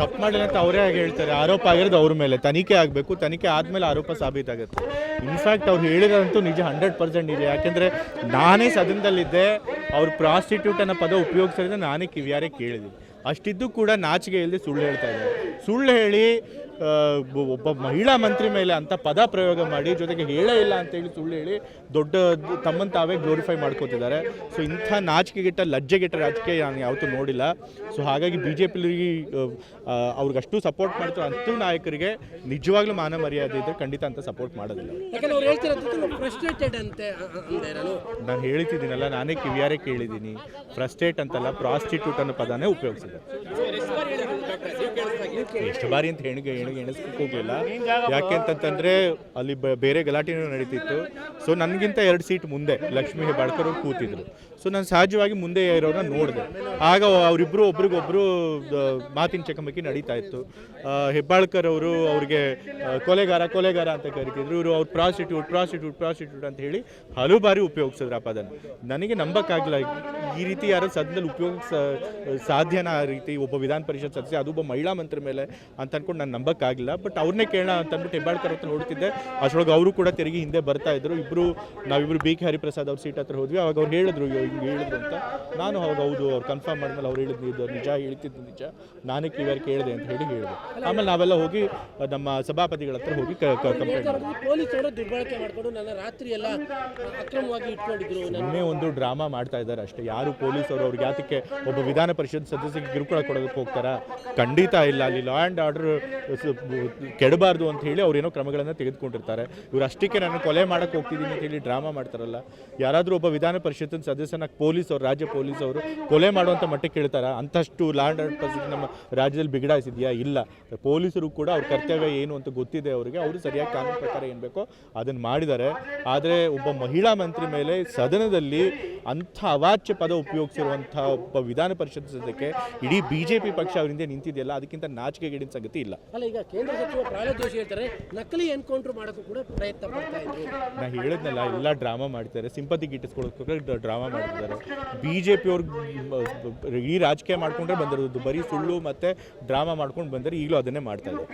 ತಪ್ಪು ಮಾಡಿಲ್ಲ ಅಂತ ಅವರೇ ಆಗಿ ಹೇಳ್ತಾರೆ. ಆರೋಪ ಆಗಿರೋದು ಅವ್ರ ಮೇಲೆ. ತನಿಖೆ ಆಗಬೇಕು. ತನಿಖೆ ಆದಮೇಲೆ ಆರೋಪ ಸಾಬೀತಾಗುತ್ತೆ. ಇನ್ಫ್ಯಾಕ್ಟ್ ಅವ್ರು ಹೇಳಿರೋದಂತೂ ನಿಜ ಹಂಡ್ರೆಡ್ ಪರ್ಸೆಂಟ್ ಇದೆ. ಯಾಕೆಂದರೆ ನಾನೇ ಸದನದಲ್ಲಿದ್ದೆ, ಅವರು ಪ್ರಾಸ್ಟಿಟ್ಯೂಟ್ ಅನ್ನೋ ಪದ ಉಪಯೋಗಿಸಿದ್ರೆ ನಾನೇ ಕಿವಿಯಾರೆ ಕೇಳಿದ್ದೀನಿ. ಅಷ್ಟಿದ್ದು ಕೂಡ ನಾಚಿಕೆ ಇಲ್ಲದೆ ಸುಳ್ಳು ಹೇಳ್ತಾ ಇದ್ದಾರೆ. ಸುಳ್ಳು ಹೇಳಿ ಒಬ್ಬ- ಮಹಿಳಾ ಮಂತ್ರಿ ಮೇಲೆ ಅಂತ ಪದ ಪ್ರಯೋಗ ಮಾಡಿ ಜೊತೆಗೆ ಹೇಳೇ ಇಲ್ಲ ಅಂತೇಳಿ ಸುಳ್ಳು ಹೇಳಿ ದೊಡ್ಡ ತಮ್ಮನ್ನು ತಾವೇ ಗ್ಲೋರಿಫೈ ಮಾಡ್ಕೋತಿದ್ದಾರೆ. ಸೊ ಇಂಥ ನಾಚಿಕೆಗೆಟ್ಟ ಲಜ್ಜೆಗೆಟ್ಟ ರಾಜಕೀಯ ನಾನು ಯಾವತ್ತೂ ನೋಡಿಲ್ಲ. ಸೊ ಹಾಗಾಗಿ ಬಿ ಜೆ ಪಿಲಿ ಅವ್ರಿಗೆ ಅಷ್ಟು ಸಪೋರ್ಟ್ ಮಾಡ್ತಾರೆ ಅಂಥ ನಾಯಕರಿಗೆ ನಿಜವಾಗ್ಲೂ ಮಾನ ಮರ್ಯಾದೆ ಇದ್ದರೆ ಖಂಡಿತ ಅಂತ ಸಪೋರ್ಟ್ ಮಾಡೋದಿಲ್ಲ. ಅಂತೆ ನಾನು. ನಾನು ಹೇಳ್ತಿದ್ದೀನಲ್ಲ ನಾನೇ ಕಿವಿಯಾರೆ ಕೇಳಿದ್ದೀನಿ. ಫ್ರಸ್ಟ್ರೇಟ್ ಅಂತಲ್ಲ ಪ್ರಾಸ್ಟಿಟ್ಯೂಟ್ ಅನ್ನೋ ಪದನೇ ಉಪಯೋಗಿಸಿದೆ ಎಷ್ಟು ಬಾರಿ ಅಂತ ಹೆಣ್ಗೆ ಹೆಣ್ಗೆ ಎಣಿಸ್ಲಿಕ್ಕೆ ಹೋಗಲಿಲ್ಲ. ಯಾಕೆ ಅಂತಂತಂದ್ರೆ ಅಲ್ಲಿ ಬೇರೆ ಗಲಾಟೆನೂ ನಡೀತಿತ್ತು. ಸೊ ನನಗಿಂತ ಎರಡು ಸೀಟ್ ಮುಂದೆ ಲಕ್ಷ್ಮೀ ಹೆಬ್ಬಾಳ್ಕರ್ ಅವ್ರು ಕೂತಿದ್ರು. ಸೊ ನಾನು ಸಹಜವಾಗಿ ಮುಂದೆ ಇರೋರನ್ನ ನೋಡಿದೆ. ಆಗ ಅವರಿಬ್ಬರು ಒಬ್ರಿಗೊಬ್ರು ಮಾತಿನ ಚಕಮಕಿ ನಡೀತಾ ಇತ್ತು. ಹೆಬ್ಬಾಳ್ಕರ್ ಅವರು ಅವ್ರಿಗೆ ಕೊಲೆಗಾರ ಕೊಲೆಗಾರ ಅಂತ ಕರಿತಿದ್ರು. ಇವರು ಅವ್ರು ಪ್ರಾಸ್ಟಿಟ್ಯೂಟ್ ಪ್ರಾಸ್ಟಿಟ್ಯೂಟ್ ಪ್ರಾಸ್ಟಿಟ್ಯೂಟ್ ಅಂತ ಹೇಳಿ ಹಲವು ಬಾರಿ ಉಪಯೋಗಿಸಿದ್ರು ಆ ಪದನ ನನಗೆ ನಂಬಕ್ಕಾಗಲ್ಲ ಈ ರೀತಿ ಯಾರು ಸದನದಲ್ಲಿ ಉಪಯೋಗಿಸ ಸಾಧ್ಯನ ಆ ರೀತಿ ಒಬ್ಬ ವಿಧಾನ ಪರಿಷತ್ ಸದಸ್ಯ ಅದು ಒಬ್ಬ ಮಹಿಳಾ ಮಂತ್ರಿ ಮೇಲೆ ಅಂತ ಅಂದ್ಕೊಂಡು ನಾನು ನಂಬಕ್ಕಾಗಿಲ್ಲ ಬಟ್ ಅವ್ರನ್ನೇ ಕೇಳೋಣ ಅಂತ ಅಂದ್ಬಿಟ್ಟು ಹೆಬ್ಬಾಳ್ಕರ್ ಹತ್ರ ನೋಡ್ತಿದ್ದೆ. ಅಷ್ಟರೊಳಗೆ ಅವರು ಕೂಡ ತಿರುಗಿ ಹಿಂದೆ ಬರ್ತಾ ಇದ್ರು. ಇಬ್ರು ನಾವಿಬ್ರು ಬಿ ಕೆ ಹರಿಪ್ರಸಾದ್ ಅವ್ರ ಸೀಟ್ ಹತ್ರ ಹೋದ್ವಿ. ಅವಾಗ ಅವ್ರು ಹೇಳಿದ್ರು "ಅಯ್ಯೋ, ಹಿಂಗೆ ಹೇಳಿದ್ರು ಅಂತ. ನಾನು ಅವಾಗ ಹೌದು ಅವ್ರು ಕನ್ಫರ್ಮ್ ಮಾಡಿದ್ಮೇಲೆ ಅವ್ರು ಹೇಳಿದ್ದು ಇದು ನಿಜ ಹೇಳ್ತಿದ್ದು ನಿಜ. ನಾನೇ ಕಿವಾರ್ ಕೇಳಿದೆ ಅಂತ ಹೇಳಿ ಹೇಳಿದೆ. ಆಮೇಲೆ ನಾವೆಲ್ಲ ಹೋಗಿ ನಮ್ಮ ಸಭಾಪತಿಗಳ ಹತ್ರ ಹೋಗಿ ಕಂಪ್ಲೇಂಟ್ ಮಾಡಿದ್ವಿ. ಪೊಲೀಸರು ದುರ್ಬಳಕೆ ಮಾಡ್ಕೊಂಡು ನನ್ನ ರಾತ್ರಿ ಎಲ್ಲ ಅಕ್ರಮವಾಗಿ ಇಟ್ಕೊಂಡಿದ್ರು. ನನ್ನ ಸುಮ್ಮನೆ ಒಂದು ಡ್ರಾಮಾ ಮಾಡ್ತಾ ಇದ್ದಾರೆ ಅಷ್ಟೇ. ಯಾರು ಪೊಲೀಸರು ಅವ್ರಿಗೆ ಯಾತಕ್ಕೆ ಒಬ್ಬ ವಿಧಾನ ಪರಿಷತ್ ಸದಸ್ಯರಿಗೆ ಕಿರುಕುಳ ಕೊಡೋದಕ್ಕೆ ಹೋಗ್ತಾರ? ಖಂಡಿತ ಇಲ್ಲ. ಅಲ್ಲಿ ಲಾ ಆ್ಯಂಡ್ ಆರ್ಡರ್ ಕೆಡಬಾರ್ದು ಅಂತ ಹೇಳಿ ಅವ್ರೇನೋ ಕ್ರಮಗಳನ್ನು ತೆಗೆದುಕೊಂಡಿರ್ತಾರೆ. ಇವ್ರು ಅಷ್ಟಕ್ಕೆ ನಾನು ಕೊಲೆ ಮಾಡಕ್ಕೆ ಹೋಗ್ತಿದ್ದೀನಿ ಅಂತ ಹೇಳಿ ಡ್ರಾಮಾ ಮಾಡ್ತಾರಲ್ಲ. ಯಾರಾದರೂ ಒಬ್ಬ ವಿಧಾನ ಪರಿಷತ್ತಿನ ಸದಸ್ಯನ ಪೊಲೀಸ್ ಅವರು, ರಾಜ್ಯ ಪೊಲೀಸ್ ಅವರು ಕೊಲೆ ಮಾಡುವಂಥ ಮಟ್ಟಕ್ಕೆ ಕೇಳ್ತಾರ? ಅಂತಷ್ಟು ಲಾ ಆ್ಯಂಡ್ ಆರ್ಡರ್ ಪರಿಸ್ಥಿತಿ ನಮ್ಮ ರಾಜ್ಯದಲ್ಲಿ ಬಿಗಡಾಯಿಸಿದೆಯಾ? ಇಲ್ಲ. ಪೊಲೀಸರು ಕೂಡ ಅವ್ರ ಕರ್ತವ್ಯ ಏನು ಅಂತ ಗೊತ್ತಿದೆ ಅವರಿಗೆ. ಅವರು ಸರಿಯಾಗಿ ಕಾನೂನು ಪ್ರಕಾರ ಏನು ಬೇಕೋ ಅದನ್ನು ಮಾಡಿದ್ದಾರೆ. ಆದರೆ ಒಬ್ಬ ಮಹಿಳಾ ಮಂತ್ರಿ ಮೇಲೆ ಸದನದಲ್ಲಿ ಅಂಥ ಅವಾಚ್ಯ ಪದ ಉಪಯೋಗಿಸಿರುವಂಥ ಒಬ್ಬ ವಿಧಾನ ಪರಿಷತ್ ಸದಸ್ಯಕ್ಕೆ ಇಡೀ ಬಿ ಜೆ ಪಿ ಪಕ್ಷ ಅವರಿಂದ ನಿಂತಿದೆಯಲ್ಲ? ಅದಕ್ಕಿಂತ ನಾಚಿಕೆಗೇಡಿನ ಸಂಗತಿ ಇಲ್ಲ. ಅಲ್ಲ ಈಗ ಕೇಂದ್ರ ಸಚಿವ ಪ್ರಹ್ಲಾದ್ ಜೋಶಿ ಹೇಳ್ತಾರೆ ನಕಲಿ ಎನ್ಕೌಂಟರ್ ಮಾಡೋಕ್ಕೂ ಕೂಡ ಪ್ರಯತ್ನ ಪಡ್ತಾ ಇದ್ರು. ನಾ ಹೇಳಿದ್ನಲ್ಲ ಎಲ್ಲ ಡ್ರಾಮಾ ಮಾಡ್ತಾರೆ ಸಿಂಪತಿ ಗಿಟ್ಟಿಸ್ಕೊಳ್ಳೋಕೆ ಡ್ರಾಮಾ ಮಾಡ್ತಿದ್ದಾರೆ. ಬಿ ಜೆ ಪಿ ಅವ್ರು ಈ ರಾಜಕೀಯ ಮಾಡ್ಕೊಂಡ್ರೆ ಬಂದಿರೋದು ಬರೀ ಸುಳ್ಳು ಮತ್ತೆ ಡ್ರಾಮಾ ಮಾಡ್ಕೊಂಡು ಬಂದರೆ ಈಗಲೂ ಅದನ್ನೇ ಮಾಡ್ತಾ ಇದ್ದಾರೆ.